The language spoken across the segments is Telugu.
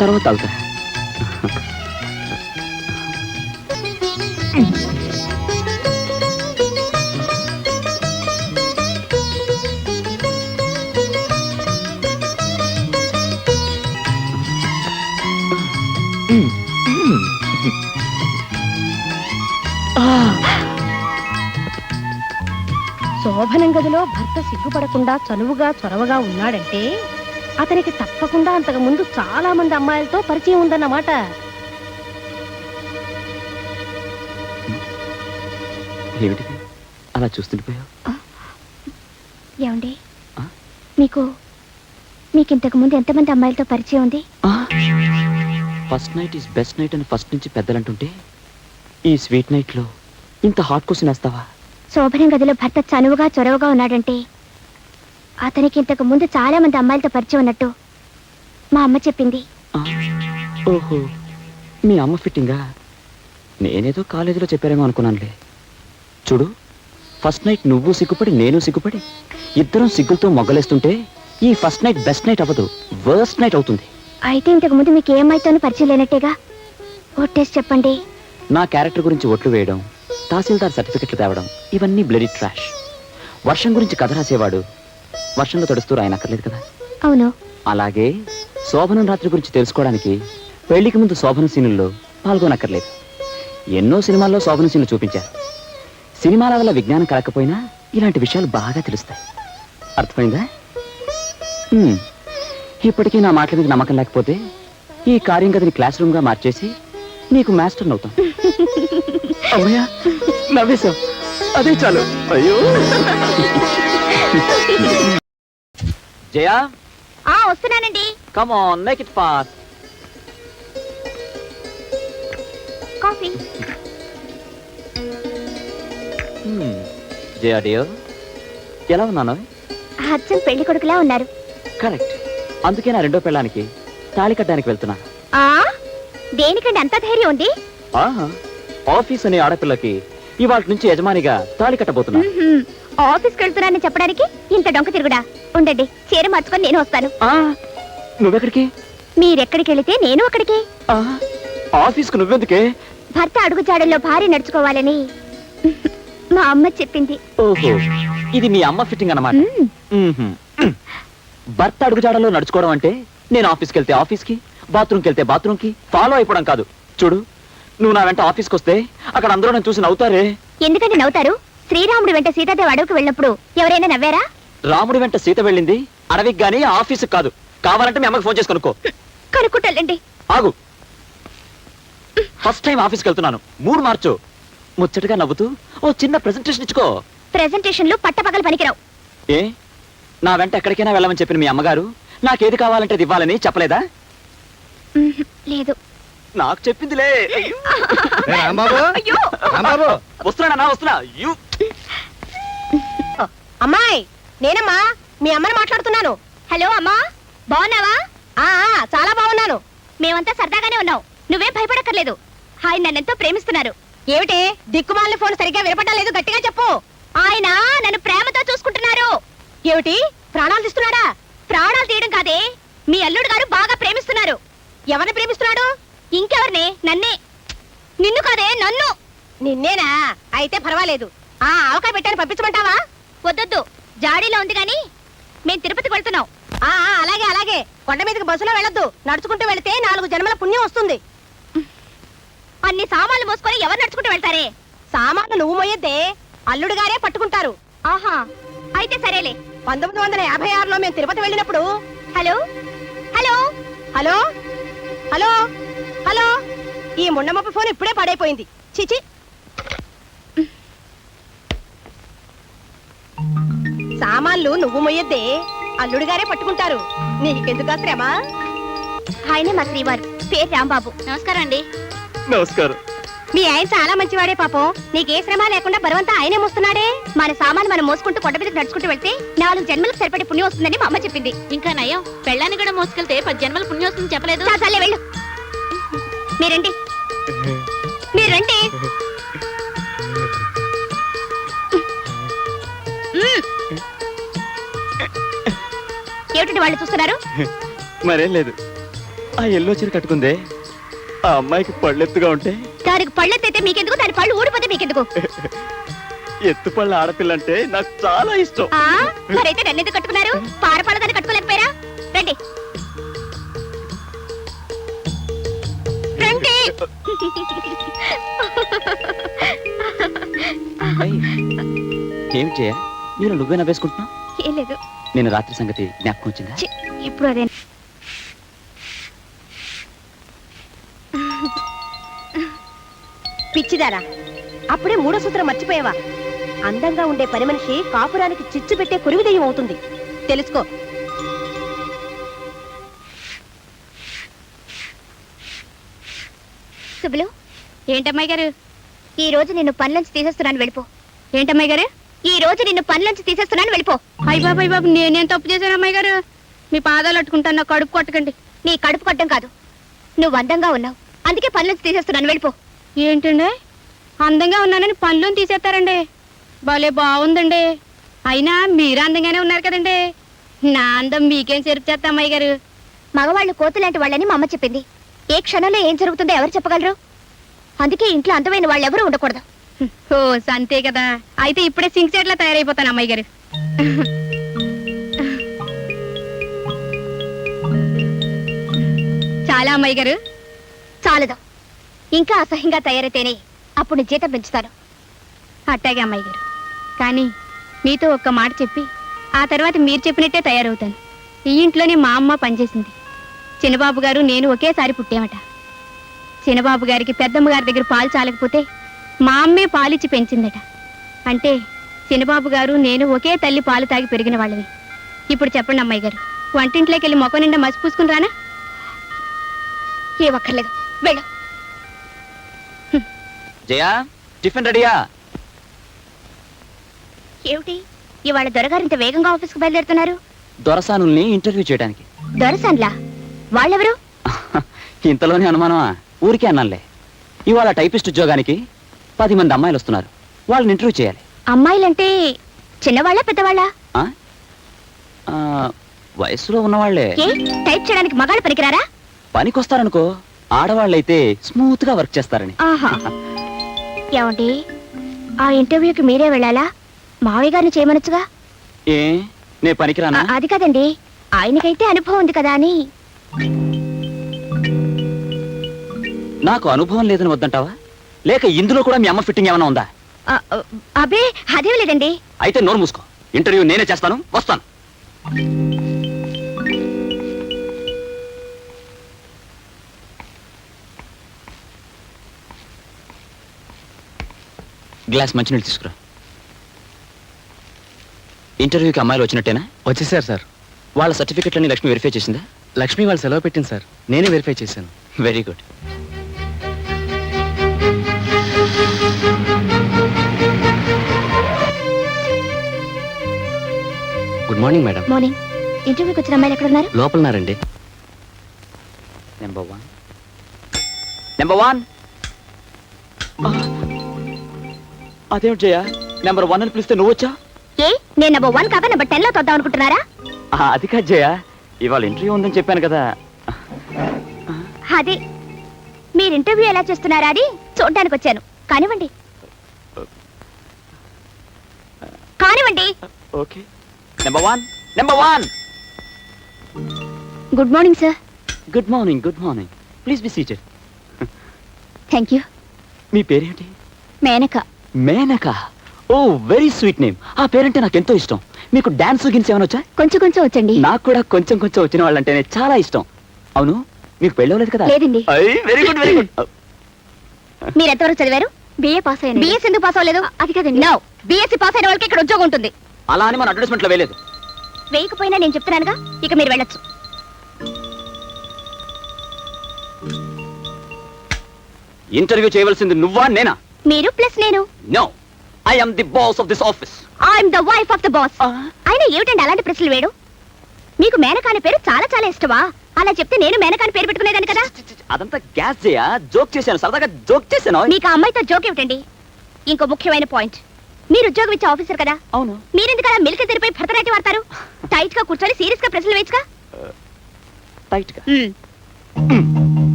తర్వాత తాగుతా శోభనం గదిలో భర్త సిగ్గుపడకుండా చనువుగా చొరవగా ఉన్నాడంటే అతనికి తప్పకుండా అంతకు ముందు చాలా మంది అమ్మాయిలతో పరిచయం ఉందన్నమాట. ఏమిటిది? అలా చూస్తుండిపోయావు ఏమండి? మీకు మీకు ఇంతకు ముందు ఎంతమంది అమ్మాయిలతో పరిచయం ఉంది? First night is best night అని ఫస్ట్ నుంచి పెద్దలంటుంటే ఈ స్వీట్ నైట్లో ఇంత హాట్ క్వశ్చన్ వేస్తావా శోభనం గదిలో భర్త చనువుగా చొరవగా ఉన్నాడంటే అతనికి ఇంతకు ముందు చాలా మంది అమ్మాయిలతో పరిచయం ఉన్నట్టు మా అమ్మ చెప్పింది. ఓహో మీ అమ్మ ఫిట్టింగా? నేనేదో కాలేజీలో చెప్పారేమో అనుకున్నానులే. చూడు ఫస్ట్ నైట్ నువ్వు సిగ్గుపడి నేను సిగ్గుపడి ఇద్దరం సిగ్గులతో మొగ్గలేస్తుంటే ఈ ఫస్ట్ నైట్ బెస్ట్ నైట్ అవ్వదు వర్స్ట్ నైట్ అవుతుంది. అయితే ఇంతకు ముందు మీకు ఏ అమ్మాయితోనూ పరిచయం లేనట్టేగా? ఒట్టేసి చెప్పండి. నా క్యారెక్టర్ గురించి ఒట్లు వేయడం తహసీల్దార్ సర్టిఫికెట్లు తేవడం ఇవన్నీ బ్లడీ ట్రాష్. వర్షం గురించి కథ రాసేవాడు వర్షంలో తడుస్తూ రాయనక్కర్లేదు కదా? అవును. అలాగే శోభనం రాత్రి గురించి తెలుసుకోవడానికి పెళ్ళికి ముందు శోభన సీనుల్లో పాల్గొనక్కర్లేదు. ఎన్నో సినిమాల్లో శోభన సీన్లు చూపించారు. సినిమాల వల్ల విజ్ఞానం కలకపోయినా ఇలాంటి విషయాలు బాగా తెలుస్తాయి. అర్థమైందా? హ్మ్. ఇప్పటికీ నా మాటల మీద నమ్మకం లేకపోతే ఈ కార్యం గదిని క్లాస్ రూమ్గా మార్చేసి నీకు మాస్టర్ అవుతాం అమ్మయ్యా నవ్వేశావు. అదే చాలు. అయ్యో. జయా? ఆ వస్తున్నానండి. Come on make it fast coffee. Jaya dear ఎలా ఉన్నాను? అచ్చం పెళ్ళి కొడుకులా ఉన్నారు. కరెక్ట్ అందుకే నా రెండో పెళ్ళానికి తాళి కట్టడానికి వెళ్తున్నా. ఆ? దేనికండి అంత ధైర్యం ఉంది? ఆహా. ఆఫీస్ అనే ఆడపిల్లకి ఇవాళ నుంచి యజమానిగా తాళి కట్టబోతున్నా. మ్మ్హ్మ్. ఆఫీస్కి వెళ్తున్నానని చెప్పడానికి ఇంత డొంక తిరుగుడా? ఉండండి చీర మార్చుకొని నేను వస్తాను. ఆ, నువ్వెక్కడికి? మీరెక్కడికి వెళితే నేను అక్కడికి. ఆఫీస్కు నువ్వెందుకే? భర్త అడుగుజాడల్లో భార్య నడుచుకోవాలని మా అమ్మ చెప్పింది. ఓహో ఇది మీ అమ్మ ఫిట్టింగ్. మ్మ్హ్మ్. భర్త అడుగుజాడలో నడుచుకోవడం అంటే నేను ఆఫీస్కి వెళ్తే ఆఫీస్కి బాత్రూమ్కి వెళ్తే బాత్రూమ్కి ఫాలో అయిపోవడం కాదు. చూడు నువ్వు నా వెంట ఆఫీస్కి వస్తే అక్కడ అందరూ నన్ను చూసి నవ్వుతారే. ఎందుకంటే నవ్వుతారు? శ్రీరాముడు వెంట సీతాదేవి అడవికి వెళ్ళినప్పుడు ఎవరైనా నవ్వారా? రాముడి వెంట సీత వెళ్ళింది అడవికి గానీ ఆఫీస్కి కాదు. కావాలంటే మీ అమ్మకి ఫోన్ చేసి కనుక్కో. కనుక్కుంటాలండి ఆగు. ఫస్ట్ టైం ఆఫీస్కి వెళ్తున్నాను. మూడు మార్చు. ముచ్చటగా నవ్వుతూ ఓ చిన్న ప్రెజెంటేషన్ ఇచ్చుకో. ప్రెజెంటేషన్లు పట్టపగలు పనికిరావు. ఏ? నా వెంట ఎక్కడికైనా వెళ్ళమని చెప్పిన మీ అమ్మగారు నాకేది కావాలంటే అది ఇవ్వాలని చెప్పలేదా. లేదు. నాకు చెప్పిందిలే. అయ్యో. ఏ రాంబాబు? అయ్యో. రాంబాబు? వస్తున్నా నా వస్తున్నా. యూ. అమ్మాయి నేనమ్మా మీ అమ్మని మాట్లాడుతున్నాను. హలో అమ్మా బాగున్నావా? ఆ ఆ, చాలా బాగున్నాను. మేమంతా సరదాగానే ఉన్నాం. నువ్వేం భయపడక్కర్లేదు. ఆయన నన్నెంతో ప్రేమిస్తున్నారు. ఏమిటి? దిక్కుమాలిన ఫోన్ సరిగ్గా వినపడడం లేదు గట్టిగా చెప్పు. ఆయన నన్ను ప్రేమతో చూసుకుంటున్నారు. ఏమిటి? ప్రాణాలు తీస్తున్నాడా? ప్రాణాలు తీయడం కాదే మీ అల్లుడు గారు బాగా ప్రేమిస్తున్నారు. ఎవరిని ప్రేమిస్తున్నాడు? ఇంకెవరిని? నన్నే. నిన్ను కాదే నన్ను. నిన్నేనా? అయితే పర్వాలేదు. ఆ ఆవకాయ పెట్టాను పంపించమంటావా? వద్దొద్దు. జాడీలో ఉంది గాని మేం తిరుపతికి వెళ్తున్నాం. ఆ ఆ, అలాగే అలాగే. కొండ మీదకి బస్సులో వెళ్ళొద్దు. నడుచుకుంటూ వెళితే నాలుగు జన్మల పుణ్యం వస్తుంది. అన్ని సామాన్లు మోసుకొని ఎవరు నడుచుకుంటూ వెళ్తారే? సామాన్లు నువ్వు మోయొద్దే. అల్లుడు గారే పట్టుకుంటారు. ఆహా. అయితే సరేలే. పంతొమ్మిది వందల యాభై ఆరులో మేము తిరుపతి వెళ్ళినప్పుడు hello? Hello? Hello? Hello? Hello ఈ ముండమప్ప ఫోన్ ఇప్పుడే పడైపోయింది. చిచి. సామాన్లు నువ్వు మొయ్యద్దే అల్లుడు గారే పట్టుకుంటారు. నీకెందుకు శ్రమ? ఆయనే మా శ్రీవారు. పేరు రాంబాబు. నమస్కారం అండి. నమస్కారం. మీ ఆయన చాలా మంచివాడే పాపం. నీకే శ్రమ లేకుండా బరువంతా ఆయనే మోస్తున్నాడే. మన సామాన్ మనం మోసుకుంటూ కొండ మీదకి నడుచుకుంటూ వెళ్తే నాలుగు జన్మలకు సరిపడే పుణ్యం వస్తుందని మా అమ్మ చెప్పింది. ఇంకా నయం. పెళ్ళాన్ని కూడా మోసుకెళ్తే పది జన్మల పుణ్యం వస్తుంది చెప్పలేదు. చాలే వెళ్ళు. మీరండి. మీరు రండి మ్మ్. ఏమిటండి వాళ్ళు చూస్తున్నారు? మరేం లేదు. ఆ ఎల్లో చీర కట్టుకుందే. ఆ అమ్మాయికి పళ్ళెత్తుగా ఉంటే? దానికి పళ్ళెత్తైతే మీకెందుకు? దాని పళ్ళు ఊడిపోతే మీకెందుకు? ఎత్తు పళ్ళ ఆడపిల్ల అంటే నాకు చాలా ఇష్టం. ఆ మరైతే నన్ను ఎందుకు కట్టుకున్నారు? పారపాల దాన్ని కట్టుకోలేకపోయారా? ఏం చేయ? నేను నువ్వే నవ్వేసుకుంటున్నావు ఏం లేదు. నేను రాత్రి సంగతి జ్ఞాపకం వచ్చిందా? ఛీ, ఇప్పుడు అదే. పిచ్చిదారా అప్పుడే మూడో సూత్రం మర్చిపోయావా? అందంగా ఉండే పని మనిషి కాపురానికి చిచ్చు పెట్టే కురివిదయం అవుతుంది. తెలుసుకో సుబ్బులు ఏంటమ్మాయి గారు? ఈ రోజు నిన్ను పనిలోంచి తీసేస్తున్నాను వెళ్ళిపో. ఏంటమ్మాయి గారు? ఈ రోజు నిన్ను పనిలోంచి తీసేస్తున్నాను వెళ్ళిపో. అయ్య బాబు అయ్య బాబు నేనేం తప్పు చేశాను అమ్మాయి గారు? మీ పాదాలు అట్టుకుంటాను నా కడుపు కొట్టకండి. నీ కడుపు కొట్టం కాదు. నువ్వు అందంగా ఉన్నావు. అందుకే పనిలోంచి తీసేస్తున్నాను వెళ్ళిపో. ఏంటండి? అందంగా ఉన్నానని పనులను తీసేస్తారండి. భలే బాగుందండి అయినా మీరు అందంగానే ఉన్నారు కదండి. నా అందం మీకేం చెరుపు చేస్తా అమ్మాయి గారు? మగవాళ్ళు కోతులాంటి వాళ్ళని మా అమ్మ చెప్పింది. ఏ క్షణంలో ఏం జరుగుతుందో ఎవరు చెప్పగలరు? అందుకే ఇంట్లో అందమైన వాళ్ళు ఎవరు ఉండకూడదు. ఓ అంతే కదా. అయితే ఇప్పుడే సింక్ చెట్ల తయారైపోతాను అమ్మాయి గారు. చాలా అమ్మాయి గారు. చాలదు. ఇంకా అసహ్యంగా తయారైతేనే అప్పుడు నీ జీతం పెంచుతాను. అట్టాగే అమ్మాయి గారు. కానీ మీతో ఒక్క మాట చెప్పి ఆ తర్వాత మీరు చెప్పినట్టే తయారవుతాను. ఈ ఇంట్లోనే మా అమ్మ పనిచేసింది. చిన్నబాబు గారు నేను ఒకేసారి పుట్టామట. చిన్నబాబు గారికి పెద్దమ్మ గారి దగ్గర పాలు చాలకపోతే మా అమ్మే పాలిచ్చి పెంచిందట. అంటే చిన్నబాబు గారు నేను ఒకే తల్లి పాలు తాగి పెరిగిన వాళ్ళవి ఇప్పుడు చెప్పండి అమ్మాయి గారు వంటింట్లోకి వెళ్ళి మొక్క నిండా మసి పూసుకుని రానా? ఏ ఒక్కర్లేదు వెళ్ళు జయా టిఫిన్ రెడీయా? ఏమిటి? ఇవాళ దొరగారు ఇంత వేగంగా ఆఫీస్కి బయలుదేరుతున్నారు? దొరసానుల్ని ఇంటర్వ్యూ చేయడానికి. దొరసాన్లా? వాళ్ళెవరు? ఇంతలోనే అనుమానమా? ఊరికే అన్నానులే. ఇవాళ టైపిస్ట్ ఉద్యోగానికి పది మంది అమ్మాయిలు వస్తున్నారు. వాళ్ళని ఇంటర్వ్యూ చేయాలి. అమ్మాయిలంటే చిన్నవాళ్ళ పెద్దవాళ్ళ? వయసులో ఉన్నవాళ్ళే. టైప్ చేయడానికి మగాళ్ళు పనికిరారా? పనికొస్తారనుకో ఆడవాళ్ళైతే స్మూత్గా వర్క్ చేస్తారని. ఏమండి ఆ ఇంటర్వ్యూకి మీరే వెళ్ళాలా? మావయ్య గారిని చేయమనొచ్చుగా? ఏ? నే పనికిరానా? అది కదండి ఆయనకైతే అనుభవం ఉంది కదా అని. నాకు అనుభవం లేదని వద్దంటావా? లేక ఇందులో కూడా మీ అమ్మ ఫిట్టింగ్ ఏమైనా ఉందా? అబే అదేం లేదండి. అయితే నోరు మూసుకో. ఇంటర్వ్యూ నేనే చేస్తాను వస్తాను. గ్లాస్ మంచినీళ్ళు తీసుకురా. ఇంటర్వ్యూకి అమ్మాయిలు వచ్చినట్టేనా? వచ్చేసారు సార్. వాళ్ళ సర్టిఫికెట్లన్నీ లక్ష్మి వెరిఫై చేసిందా? లక్ష్మి వాళ్ళు సెలవు పెట్టింది సార్. నేనే వెరిఫై చేశాను. Very good good morning madam morning ఇంటర్వ్యూకి వచ్చిన అమ్మాయిలు ఎక్కడ ఉన్నారు లోపలన్నారండి నెంబర్ వన్ నెంబర్ వన్ అదేమిటి జయ? నెంబర్ వన్ అని పిలిస్తే నువ్వు వచ్చా ఏ? నేను నెంబర్ వన్ కాక నెంబర్ టెన్లో తొద్దాం అనుకుంటున్నారా? అది కాదు జయ. ఇవాళ ఇంటర్వ్యూ ఉందని చెప్పాను కదా. అది మీరు ఇంటర్వ్యూ ఎలా చేస్తున్నారా అని చూడడానికి వచ్చాను. కానివ్వండి. కానివ్వండి. Okay. Number one number one good morning sir good morning good morning please be seated thank you మీ పేరేంటి? Menaka. Menaka. Oh very sweet name ఆ పేరంటే నాకు ఎంతో ఇష్టం. మీకు డాన్స్ గిన్స్ ఏమైనా వచ్చా? కొంచెం కొంచెం వచ్చండి. నాకు కూడా కొంచెం కొంచెం వచ్చిన వాళ్ళంటేనే చాలా ఇష్టం. అవును? మీకు పెళ్ళవలేదు కదా? లేదండి. వెరీ గుడ్ వెరీ గుడ్ మీరు ఎంతవరకు చదివారు? బిఏ పాస్ అయ్యాను. బిఎస్ ఎందుకు పాస్ అవ్వలేదు? అది కదండి. నో బిఎస్సి పాస్ అయిన వాళ్ళకి ఇక్కడ ఉద్యోగం ఉంటుంది. అలా అని మన అడ్వర్టైస్మెంట్లో వేయలేదు. వేయకపోయినా నేను చెప్తున్నానుగా. ఇక మీరు వెళ్ళొచ్చు. ఇంటర్వ్యూ చేయవలసింది నువ్వా నేనా? మీరు ప్లస్ నేను. No I am the boss of this office I'm the wife of the boss అయినా ఏమిటండి అలాంటి ప్రశ్నలు వేడు మీకు మేనక అనే పేరు చాలా చాలా ఇష్టమా? అలా చెప్తే నేను మేనకాని పేరు పెట్టుకునేదాన్ని కదా? అదంతా గ్యాస్ చేయా. జోక్ చేశాను సరదాగా జోక్ చేశాను. మీకు అమ్మాయితో జోక్ ఏమిటండి? ఇంకో ముఖ్యమైన పాయింట్. మీరు ఉద్యోగం ఇచ్చే ఆఫీసర్ కదా? అవును. మీరెందుకు అలా మిల్క్ తెరిపై భరతనాట్యం ఆడతారు? టైట్గా కూర్చొని సీరియస్గా ప్రశ్నలు వేయచ్చుగా టైట్గా.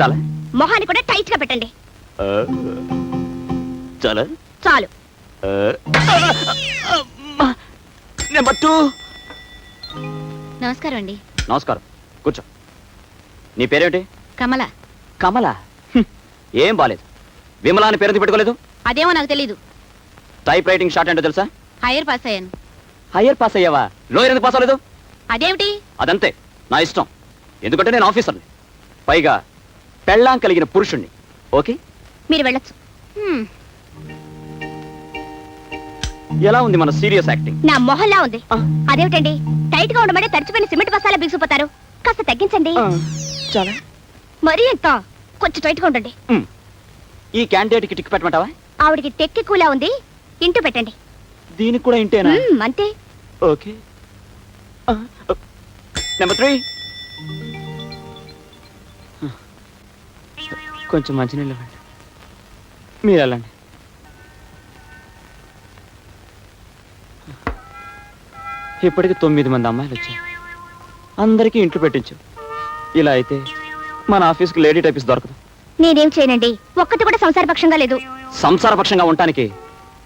చాలా? మొహాన్ని కూడా టైట్గా పెట్టండి చాలా? చాలు. నెంబర్ టూ నమస్కారం అండి. నమస్కారం. కూర్చో. నీ పేరేమిటి? కమల. కమల? హ్మ్. ఏం బాలేదు. విమలా అని పేరు పెట్టుకోలేదు? అదేమో నాకు తెలీదు. టైప్ రైటింగ్ షార్ట్ ఏంటో తెలుసా? హైయర్ పాస్ అయ్యాను. హయ్యర్ పాస్ అయ్యావా? లోయర్ ఎందుకు పాస్ అవ్వలేదు? అదేమిటి? అదంతే. నా ఇష్టం. ఎందుకంటే నేను ఆఫీసర్ని. పైగా పెళ్ళాం కలిగిన పురుషుణ్ణి. ఓకే? మీరు వెళ్ళొచ్చు. హ్మ్. ఎలా ఉంది మన సీరియస్ యాక్టింగ్? నా మొహల్లా ఉంది. అదేమిటండి? టైట్గా ఉండమని తడిచిపోయిన సిమెంట్ బస్తాలా బిగుసిపోతారు. కాస్త తగ్గించండి. చాలా. మరీ ఎంత కొంచెం టైట్గా ఉండండి ఈ క్యాండిడేట్కి టిక్ పెట్టమంటావా? ఆవిడికి టెక్కి కూలా ఉంది. ఇంటూ పెట్టండి. దీనికి కూడా ఇంటేనా? అంతే. ఓకే. Number three. కొంచెం మంచినీళ్ళు ఇవ్వండి. మీరు వెళ్ళండి. ఇప్పటికి తొమ్మిది మంది అమ్మాయిలు వచ్చారు. అందరికీ ఇంట్లో పెట్టించు. ఇలా అయితే మన ఆఫీస్కి లేడీ టైపిస్ దొరకదు. నేనేం చేయనండి? ఒక్కటి కూడా సంసారపక్షంగా లేదు. సంసారపక్షంగా ఉండటానికి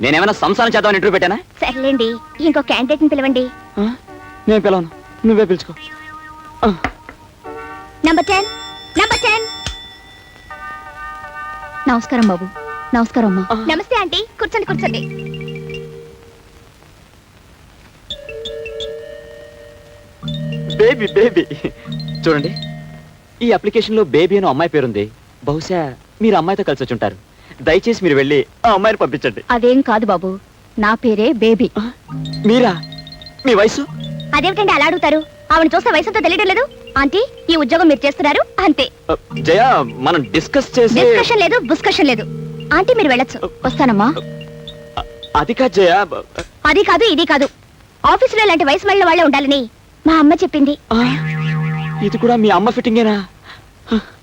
నేనేమైనా సంసారం చేద్దామని ఇంటర్వ్యూ పెట్టానా? సర్లేండి ఇంకో క్యాండిడేట్ని పిలవండి. ఆ? నేను పిలవను. నువ్వే పిలుచుకో. ఆ. నంబర్ టెన్ నంబర్ టెన్ నమస్కారం బాబు. నమస్కారం అమ్మా. నమస్తే ఆంటీ. కూర్చోండి కూర్చోండి. Baby baby. చూడండి ఈ అప్లికేషన్లో బేబీ అని అమ్మాయి పేరుంది. బహుశా మీరు అమ్మాయితో కలిసి వచ్చి ఉంటారు. దయచేసి మీరు వెళ్ళి ఆ అమ్మాయిని పంపించండి. అదేం కాదు బాబు నా పేరే బేబీ? మీరా? మీ వయసు? అదేమిటండి అలా అడుగుతారు? ఆవిడ చూస్తే వయసుతో తెలియడం లేదు. ఆంటీ ఈ ఉద్యోగం మీరు చేస్తున్నారు అంతే. జయ మనం డిస్కస్ చేసి డిస్కషన్ లేదు బుస్కషన్ లేదు. ఆంటీ మీరు వెళ్ళొచ్చు. వస్తానమ్మా. అది కాదు జయ అది కాదు ఇది కాదు. ఆఫీసులో ఇలాంటి వయసు మళ్ళీ వాళ్ళే ఉండాలని మా అమ్మ చెప్పింది. ఇది కూడా మీ అమ్మ ఫిట్టింగేనా?